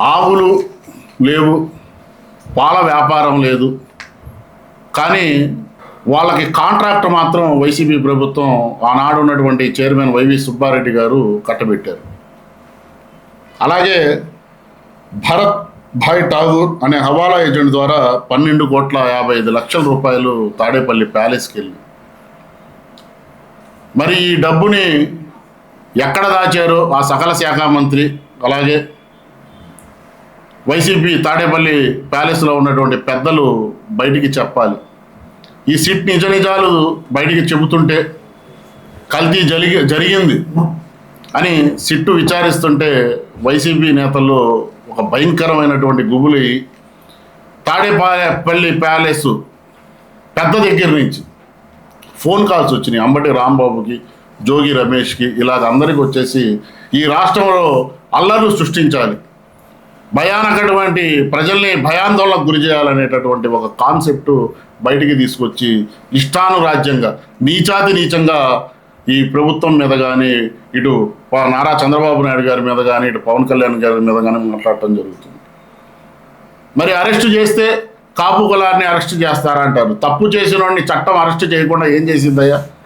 ఆవులు లేవు పాల వ్యాపారం లేదు. కానీ వాళ్ళకి కాంట్రాక్ట్ మాత్రం వైసీపీ ప్రభుత్వం ఆనాడు ఉన్నటువంటి చైర్మన్ వైవి సుబ్బారెడ్డి గారు కట్టబెట్టారు. అలాగే భరత్ భాయ్ ఠాగూర్ అనే హవాలా ఏజెంట్ ద్వారా పన్నెండు కోట్ల యాభై ఐదు లక్షల రూపాయలు తాడేపల్లి ప్యాలెస్కి వెళ్ళి. మరి ఈ డబ్బుని ఎక్కడ దాచారో? ఆ సకల శాఖ మంత్రి అలాగే వైసీపీ తాడేపల్లి ప్యాలెస్లో ఉన్నటువంటి పెద్దలు బయటికి చెప్పాలి. ఈ సిట్ నిజ నిజాలు బయటికి చెబుతుంటే కల్తీ జరిగి జరిగింది అని సిట్టు విచారిస్తుంటే వైసీపీ నేతల్లో ఒక భయంకరమైనటువంటి గుబులి తాడేపల్లి ప్యాలెస్ పెద్ద దగ్గర నుంచి ఫోన్ కాల్స్ వచ్చినాయి. అంబటి రాంబాబుకి జోగి రమేష్కి ఇలాగ అందరికి వచ్చేసి ఈ రాష్ట్రంలో అల్లర్లు సృష్టించాలి. భయానకటువంటి ప్రజల్ని భయాందోళనకు గురి చేయాలనేటటువంటి ఒక కాన్సెప్ట్ బయటికి తీసుకొచ్చి ఇష్టానురాజ్యంగా నీచాతి నీచంగా ఈ ప్రభుత్వం మీద కానీ ఇటు నారా చంద్రబాబు నాయుడు గారి మీద కానీ ఇటు పవన్ కళ్యాణ్ గారి మీద కానీ మాట్లాడటం జరుగుతుంది. మరి అరెస్ట్ చేస్తే కాపు కులాన్ని అరెస్ట్ చేస్తారంటారు. తప్పు చేసిన వాడిని చట్టం అరెస్ట్ చేయకుండా ఏం చేసిందయ్యా?